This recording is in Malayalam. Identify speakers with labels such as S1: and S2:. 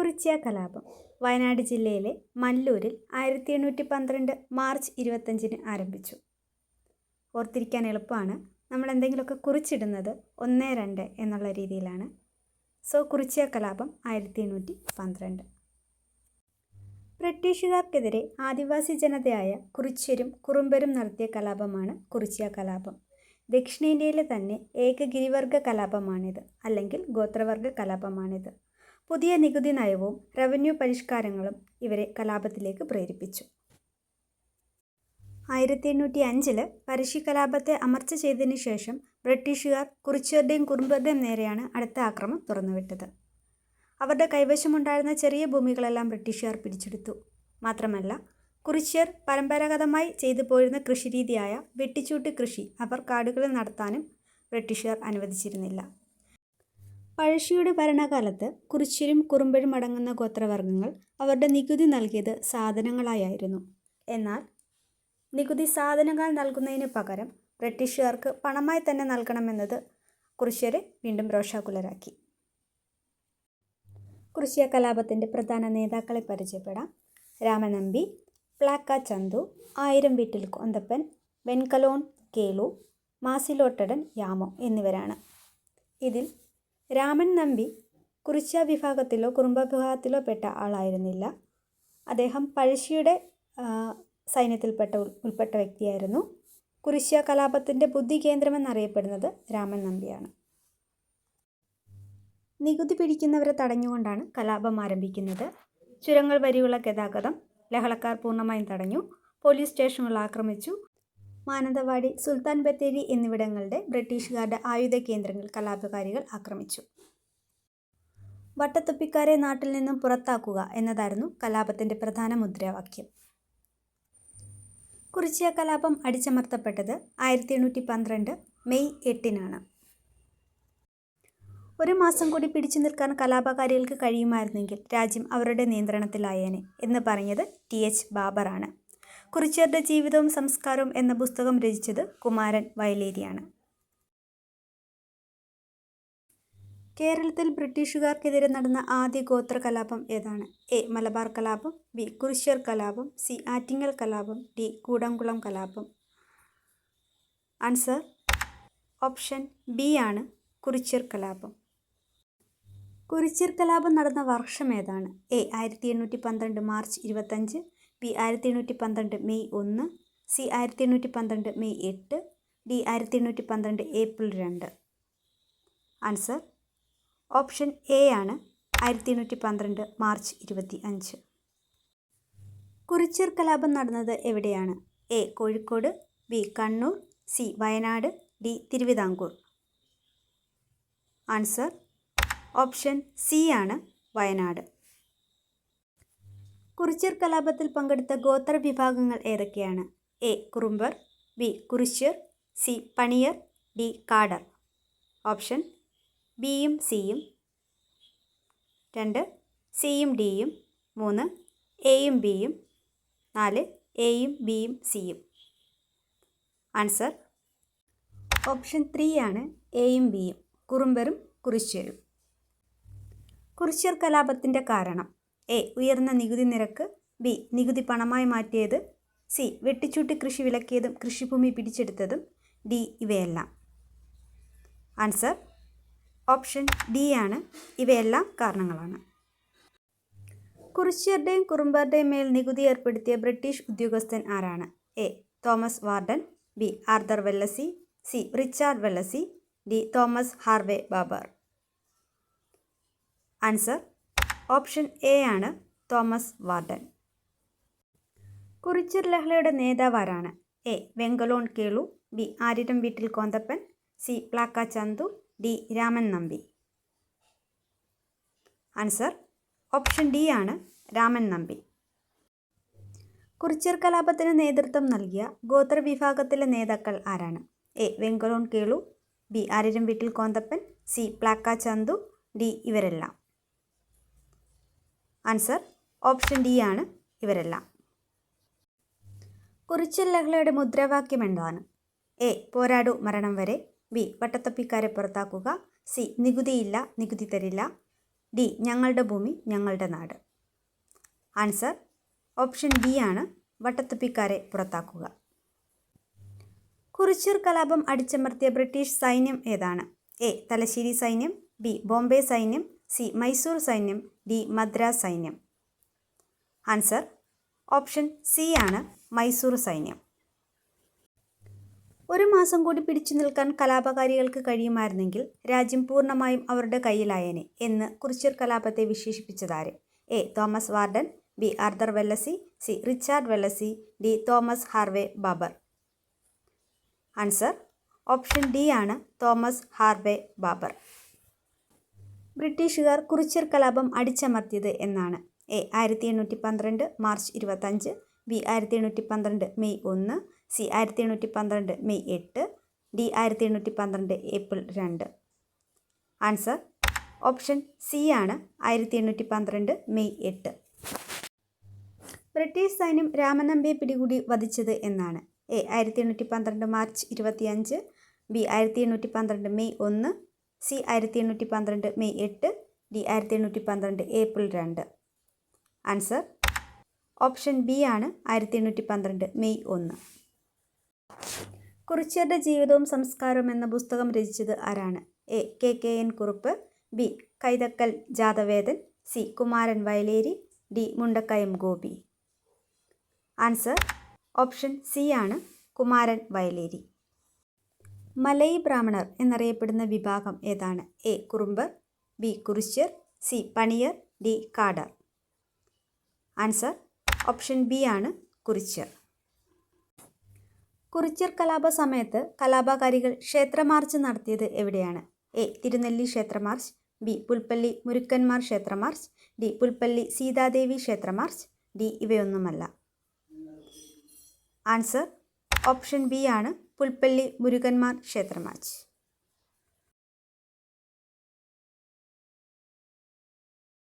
S1: കുറിച്യ കലാപം. വയനാട് ജില്ലയിലെ മല്ലൂരിൽ ആയിരത്തി എണ്ണൂറ്റി പന്ത്രണ്ട് മാർച്ച് ഇരുപത്തഞ്ചിന് ആരംഭിച്ചു. ഓർത്തിരിക്കാൻ എളുപ്പമാണ്. നമ്മൾ എന്തെങ്കിലുമൊക്കെ കുറിച്ചിടുന്നത് ഒന്ന് രണ്ട് എന്നുള്ള രീതിയിലാണ്. സോ കുറിച്യ കലാപം ആയിരത്തി എണ്ണൂറ്റി പന്ത്രണ്ട് ബ്രിട്ടീഷുകാർക്കെതിരെ ആദിവാസി ജനതയായ കുറിച്യരും കുറുമ്പരും നടത്തിയ കലാപമാണ് കുറിച്യ കലാപം. ദക്ഷിണേന്ത്യയിലെ തന്നെ ഏക ഗിരിവർഗ കലാപമാണിത് അല്ലെങ്കിൽ ഗോത്രവർഗ കലാപമാണിത്. പുതിയ നികുതി നയവും റവന്യൂ പരിഷ്കാരങ്ങളും ഇവരെ കലാപത്തിലേക്ക് പ്രേരിപ്പിച്ചു. ആയിരത്തി എണ്ണൂറ്റി അഞ്ചിൽ പരശി കലാപത്തെ അമർച്ച ചെയ്തതിനു ശേഷം ബ്രിട്ടീഷുകാർ കുറിച്യരുടെയും കുറുമ്പരുടെയും നേരെയാണ് അടുത്ത ആക്രമണം തുറന്നുവിട്ടത്. അവരുടെ കൈവശമുണ്ടായിരുന്ന ചെറിയ ഭൂമികളെല്ലാം ബ്രിട്ടീഷുകാർ പിടിച്ചെടുത്തു. മാത്രമല്ല കുറിച്യർ പരമ്പരാഗതമായി ചെയ്തു പോരുന്ന കൃഷിരീതിയായ വെട്ടിച്ചൂട്ട് കൃഷി അവർ കാടുകളിൽ നടത്താനും ബ്രിട്ടീഷുകാർ അനുവദിച്ചിരുന്നില്ല. പഴശ്ശിയുടെ ഭരണകാലത്ത് കുറിച്യരും കുറുമ്പഴും അടങ്ങുന്ന ഗോത്രവർഗങ്ങൾ അവരുടെ നികുതി നൽകിയത് സാധനങ്ങളായിരുന്നു എന്നാൽ നികുതി സാധനങ്ങൾ നൽകുന്നതിന് പകരം ബ്രിട്ടീഷുകാർക്ക് പണമായി തന്നെ നൽകണമെന്നത് കുറിച്യരെ വീണ്ടും രോഷാകുലരാക്കി. കുറിച്യ കലാപത്തിന്റെ പ്രധാന നേതാക്കളെ പരിചയപ്പെടാം. രാമനമ്പി പ്ലാക്ക ചന്തു ആയിരം വീട്ടിൽ കൊന്തപ്പൻ വെൻകലോൺ കേളു മാസിലോട്ടടൻ യാമോ എന്നിവരാണ്. ഇതിൽ രാമൻ നമ്പി കുറിച്യ വിഭാഗത്തിലോ കുറുമ്പ വിഭാഗത്തിലോ പെട്ട ആളായിരുന്നില്ല. അദ്ദേഹം പഴശ്ശിയുടെ സൈന്യത്തിൽപ്പെട്ട ഉൾപ്പെട്ട വ്യക്തിയായിരുന്നു. കുറിശ്ശ കലാപത്തിന്റെ ബുദ്ധി കേന്ദ്രമെന്നറിയപ്പെടുന്നത് രാമൻ നമ്പിയാണ്. നികുതി പിടിക്കുന്നവരെ തടഞ്ഞുകൊണ്ടാണ് കലാപം ആരംഭിക്കുന്നത്. ചുരങ്ങൾ വരിയുള്ള ഗതാഗതം ലഹളക്കാർ പൂർണമായും തടഞ്ഞു. പോലീസ് സ്റ്റേഷനുകൾ ആക്രമിച്ചു. മാനന്തവാടി സുൽത്താൻ ബത്തേരി എന്നിവിടങ്ങളുടെ ബ്രിട്ടീഷുകാരുടെ ആയുധ കേന്ദ്രങ്ങൾ കലാപകാരികൾ ആക്രമിച്ചു. വട്ടത്തൊപ്പിക്കാരെ നാട്ടിൽ നിന്നും പുറത്താക്കുക എന്നതായിരുന്നു കലാപത്തിന്റെ പ്രധാന മുദ്രാവാക്യം. കുറിച്യ കലാപം അടിച്ചമർത്തപ്പെട്ടത് ആയിരത്തി എണ്ണൂറ്റി പന്ത്രണ്ട് മെയ് എട്ടിനാണ്. ഒരു മാസം കൂടി പിടിച്ചു നിൽക്കാൻ കലാപകാരികൾക്ക് കഴിയുമായിരുന്നെങ്കിൽ രാജ്യം അവരുടെ നിയന്ത്രണത്തിലായേനെ എന്ന് പറഞ്ഞത് ടി എച്ച് ബാബറാണ്. കുറിച്യരുടെ ജീവിതവും സംസ്കാരവും എന്ന പുസ്തകം രചിച്ചത് കുമാരൻ വയലേരിയാണ്. കേരളത്തിൽ ബ്രിട്ടീഷുകാർക്കെതിരെ നടന്ന ആദ്യ ഗോത്ര കലാപം ഏതാണ്? എ. മലബാർ കലാപം ബി. കുറിച്യർ കലാപം സി. ആറ്റിങ്ങൽ കലാപം ഡി. കൂടംകുളം കലാപം. ആൻസർ ഓപ്ഷൻ ബി ആണ് കുറിച്യർ കലാപം. കുറിച്യർ കലാപം നടന്ന വർഷം ഏതാണ്? എ. ആയിരത്തി എണ്ണൂറ്റി പന്ത്രണ്ട് മാർച്ച് ഇരുപത്തഞ്ച് ബി ആയിരത്തി എണ്ണൂറ്റി പന്ത്രണ്ട് മെയ് ഒന്ന് സി ആയിരത്തി എണ്ണൂറ്റി പന്ത്രണ്ട് മെയ് എട്ട് ഡി ആയിരത്തി എണ്ണൂറ്റി പന്ത്രണ്ട് ഏപ്രിൽ രണ്ട്. ആൻസർ ഓപ്ഷൻ എ ആണ് ആയിരത്തി എണ്ണൂറ്റി പന്ത്രണ്ട് മാർച്ച് ഇരുപത്തി അഞ്ച് കുറിച്യർ കലാപം നടന്നത് എവിടെയാണ്? A Kozhikode B Kannur C Wayanad D Thiruvithamkoor. Answer option C ആണ് വയനാട്. കുറിച്യർ കലാപത്തിൽ പങ്കെടുത്ത ഗോത്ര വിഭാഗങ്ങൾ ഏതൊക്കെയാണ്? A. Kurumbar B. Kurichiyar C. Paniyar D. Kadar. Option ബിയും സിയും. രണ്ട് സിയും ഡിയും. മൂന്ന് എയും ബിയും. നാല് എയും ബിയും സിയും. ആൻസർ ഓപ്ഷൻ ത്രീ ആണ് എയും ബിയും. കുറുമ്പരും കുറിച്യരും കുറിച്യർ കലാപത്തിന്റെ കാരണം. എ. ഉയർന്ന നികുതി നിരക്ക് ബി. നികുതി പണമായി മാറ്റിയത് സി. വെട്ടിച്ചൂട്ടി കൃഷി വിലക്കിയതും കൃഷിഭൂമി പിടിച്ചെടുത്തതും ഡി. ഇവയെല്ലാം. ആൻസർ ഓപ്ഷൻ ഡി ആണ്. ഇവയെല്ലാം കാരണങ്ങളാണ്. കുറിച്യരുടെയും കുറുമ്പരുടെയും മേൽ നികുതി ഏർപ്പെടുത്തിയ ബ്രിട്ടീഷ് ഉദ്യോഗസ്ഥൻ ആരാണ്? A. Thomas Warden B. Arthur Wellesley C. Richard Wellesley D. Thomas Harvey Baber. Answer option A ആണ് തോമസ് വാർഡൻ. കുറിച്യർ ലഹളയുടെ നേതാവ് ആരാണ് എ. വെങ്കലോൺ കേളു ബി. ആരിരം വീട്ടിൽ Konthappan C. Plakka Chandu D. Raman Nambi. Answer option D ആണ് രാമൻ നമ്പി. കുറിച്യർ കലാപത്തിന് നേതൃത്വം നൽകിയ ഗോത്രവിഭാഗത്തിലെ നേതാക്കൾ ആരാണ്? എ. വെങ്കലോൺ കേളു ബി. ആരിരം വീട്ടിൽ കോന്തപ്പൻ സി. പ്ലാക്ക ചന്തു ഡി. ഇവരെല്ലാം. ആൻസർ ഓപ്ഷൻ ഡി ആണ് ഇവരെല്ലാം. കുറിച്ചിൽ ലഹളയുടെ മുദ്രാവാക്യം എന്താണ്? എ പോരാടു മരണം വരെ. ബി വട്ടത്തപ്പിക്കാരെ പുറത്താക്കുക. സി നികുതിയില്ല നികുതി തരില്ല. ഡി ഞങ്ങളുടെ ഭൂമി ഞങ്ങളുടെ നാട്. ആൻസർ ഓപ്ഷൻ ബി ആണ് വട്ടത്തപ്പിക്കാരെ പുറത്താക്കുക. കുറിച്ചൂർ കലാപം അടിച്ചമർത്തിയ ബ്രിട്ടീഷ് സൈന്യം ഏതാണ്? എ തലശ്ശേരി സൈന്യം. ബി ബോംബെ സൈന്യം. സി മൈസൂർ സൈന്യം ഡി മദ്രാസ് സൈന്യം. ആൻസർ ഓപ്ഷൻ സി ആണ് മൈസൂർ സൈന്യം. ഒരു മാസം കൂടി പിടിച്ചു നിൽക്കാൻ കലാപകാരികൾക്ക് കഴിയുമായിരുന്നെങ്കിൽ രാജ്യം പൂർണമായും അവരുടെ കയ്യിലായേനെ എന്ന് കുറിച്യർ കലാപത്തെ വിശേഷിപ്പിച്ചതാര്? A Thomas Warden B Arthur Wellesley C Richard Wellesley D Thomas Harvey Baber. Answer option D ആണ് തോമസ് ഹാർവേ ബാബർ. ബ്രിട്ടീഷുകാർ കുറിച്യർ കലാപം അടിച്ചമർത്തിയത് എന്നാണ്. എ ആയിരത്തി എണ്ണൂറ്റി പന്ത്രണ്ട് മാർച്ച് ഇരുപത്തഞ്ച് ബി ആയിരത്തി എണ്ണൂറ്റി പന്ത്രണ്ട് മെയ് ഒന്ന് സി ആയിരത്തി എണ്ണൂറ്റി പന്ത്രണ്ട് മെയ് എട്ട് ഡി ആയിരത്തി എണ്ണൂറ്റി പന്ത്രണ്ട് ഏപ്രിൽ രണ്ട്. ആൻസർ ഓപ്ഷൻ സി ആണ് ആയിരത്തി എണ്ണൂറ്റി പന്ത്രണ്ട് മെയ് എട്ട്. ബ്രിട്ടീഷ് സൈന്യം രാമനമ്പിയെ പിടികൂടി വധിച്ചത് എന്നാണ്. എ ആയിരത്തി എണ്ണൂറ്റി പന്ത്രണ്ട് മാർച്ച് ഇരുപത്തിയഞ്ച് ബി ആയിരത്തി എണ്ണൂറ്റി പന്ത്രണ്ട് മെയ് ഒന്ന് സി ആയിരത്തി എണ്ണൂറ്റി പന്ത്രണ്ട് മെയ് എട്ട് ഡി ആയിരത്തി എണ്ണൂറ്റി പന്ത്രണ്ട് ഏപ്രിൽ രണ്ട്. ആൻസർ ഓപ്ഷൻ ബി ആണ് ആയിരത്തി എണ്ണൂറ്റി പന്ത്രണ്ട് മെയ് ഒന്ന്. കുറിച്യരുടെ ജീവിതവും സംസ്കാരവും എന്ന പുസ്തകം രചിച്ചത് ആരാണ്? A. K. K. N. Kurup B. Kaithakkal Jathavedan C. Kumaran Vayaleri D. Mundakayam Gopi. Answer option C ആണ് കുമാരൻ വയലേരി. മലയി ബ്രാഹ്മണർ എന്നറിയപ്പെടുന്ന വിഭാഗം ഏതാണ്? A. Kurumbar B. Kurichiyar C. Paniyar D. Kadar. Answer option B ആണ് കുറിച്യർ കുറിച്യർ കലാപ സമയത്ത് കലാപകാരികൾ ക്ഷേത്രമാർച്ച് നടത്തിയത് എവിടെയാണ്? എ. തിരുനെല്ലി ക്ഷേത്രമാർച്ച് ബി. പുൽപ്പള്ളി മുരുക്കന്മാർ ക്ഷേത്രമാർച്ച് ഡി. പുൽപ്പള്ളി സീതാദേവി ക്ഷേത്രമാർച്ച് ഡി. ഇവയൊന്നുമല്ല. ആൻസർ ഓപ്ഷൻ ബി ആണ് പുൽപ്പള്ളി മുരുകന്മാർ ക്ഷേത്രമാർച്ച്